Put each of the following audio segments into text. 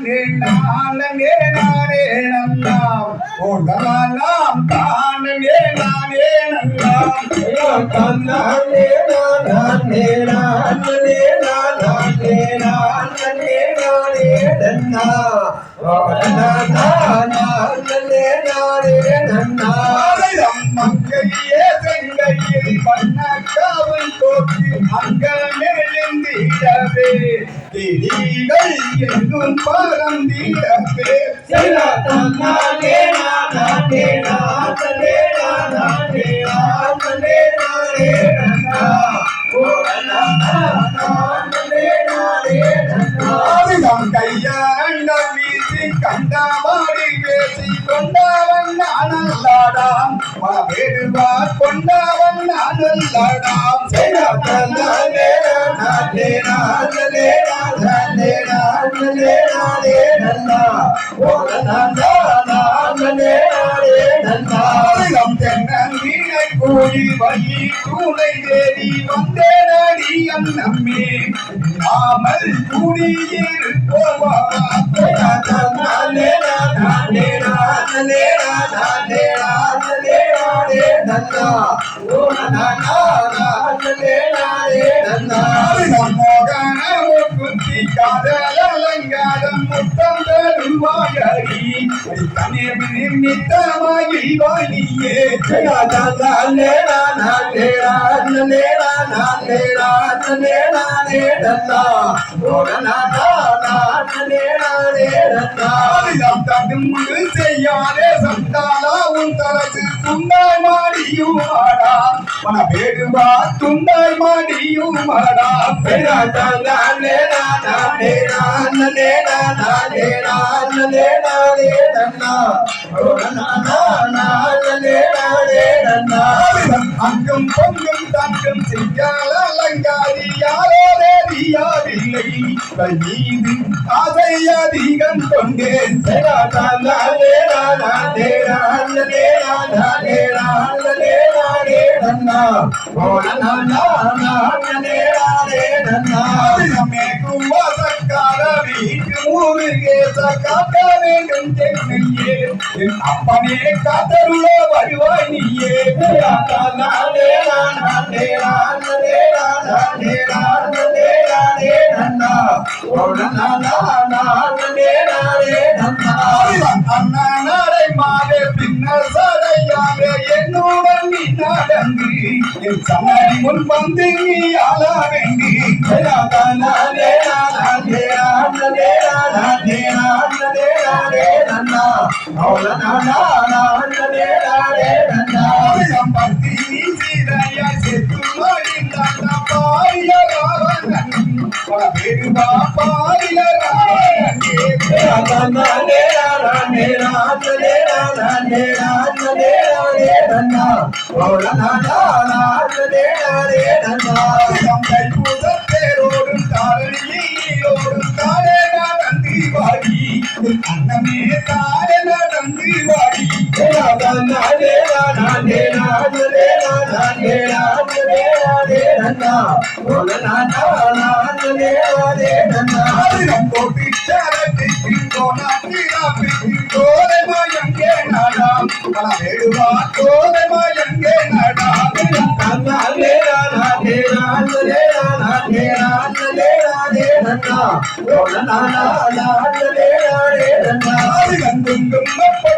நானே நானே நன்னாம் ஓடலாம் தானே நானே நன்னாம் தன்னானே நானே நானே நானே நானே நானே நன்னா நானே நானே நன்னா நானே நானே நன்னா ஆயுதம் கையாண்ட வீசி கண்டவாடி பேசி கொண்டவன் நானல்லாடாம். வேடுவா கொண்டவன் நானல்லாடாம். நானே கூடி வழி தூணை தேடி வந்தேனடி அண்ணம்மே நாமல் கூடியிருப்போவா அலங்காரம் முத்தம் தருவாயடி தனி நிமித்தமாகி வாணியே செய்யாதே சண்டாலா உன் தலசு துண்டாய் மாடியும் ஆடா மன வேடுவா துண்டாய் மாடியும் ஆடா நானே நானே நானே நானே நானே நானே நன்னா அங்கும் பொங்கும் தங்கும் செய்யால அலங்காரி யாரோ தெரியாதில்லை தன் மீது ஆசை அதிகம் கொண்டேன் நானே நானே நானே நானே நானே நானே நன்னா ஓ நன்னா நானே நானே நன்னா ஆயுதமே குவாசக்கார வீட்டு ஊருகே காக்க வேண்டும் தென்னையே என் அப்பனே காத்தருள வருவாய் நீயே நானே நானே நானே நானே நானே நானே நன்னா மாவே பின்னர் சடையாவே என்னுடன் நீ நடந்து என் சமாதி முன் வந்து நீ ஆள வேண்டி நானே நானே தாரணியோடும் தானே நடந்து வாடி அன்னமே தானே நடந்து வாடி நானே நானே நானே நானே நானே நானே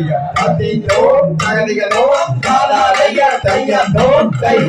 ஓ நன்னா நானே நானே நன்னா தகதிகளோ தையதோ தை